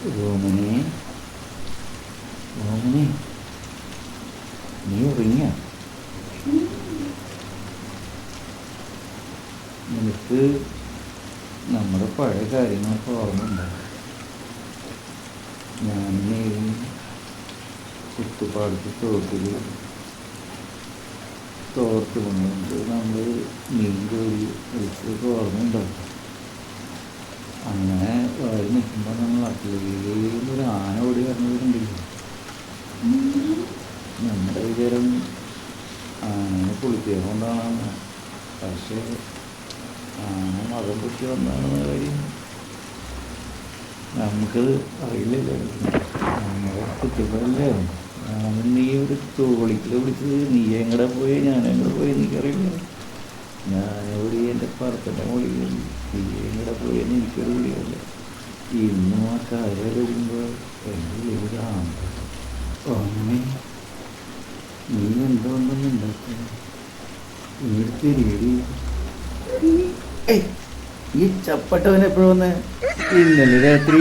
റോമനെ റോമനെ നീ ഉറങ്ങിയ? നിനക്ക് നമ്മുടെ പഴയ കാര്യങ്ങളൊക്കെ ഓർമ്മയുണ്ടോ? ഞാൻ നീയും കുത്തുപാടത്ത് തോട്ടിൽ തോർത്ത് കൊണ്ടുണ്ട് നമ്മൾ മീൻ കോരി കളിച്ചതൊക്കെ ഓർമ്മയുണ്ടാവും അങ്ങനെ വാരി നിൽക്കുമ്പോൾ നമ്മൾ ഒരു ആന ഓടി വരുന്നവരുണ്ടല്ലോ നമ്മുടെ വിചാരം ആനയെ കുളിപ്പിയത് കൊണ്ടാണ് പക്ഷേ ആന മതം പൊട്ടി വന്നാണെന്ന കാര്യം നമുക്കത് അറിയില്ലല്ലോ. നമ്മുടെ കുട്ടികളല്ലേ നീ ഒരു തോളിക്കൽ വിളിച്ചത് നീ എങ്ങടെ പോയി? ഞാൻ എങ്ങടെ പോയി? എനിക്കറിയില്ല. ഞാൻ എവിടെ എന്റെ പറത്തിന്റെ മൊഴികളിൽ നീ എങ്ങടെ പോയി? എനിക്കൊരു വിളിയല്ല ഇന്നും ആ കാര്യം വരുമ്പോൾ എന്റെ വിളിയാണ് ഓമേ നീ എന്തുകൊണ്ടൊന്നും ഉണ്ടാക്കുക ഇവിടുത്തെ രീതി ഈ ചപ്പട്ടവൻ എപ്പോഴും വന്ന്? ഇന്നലെ രാത്രി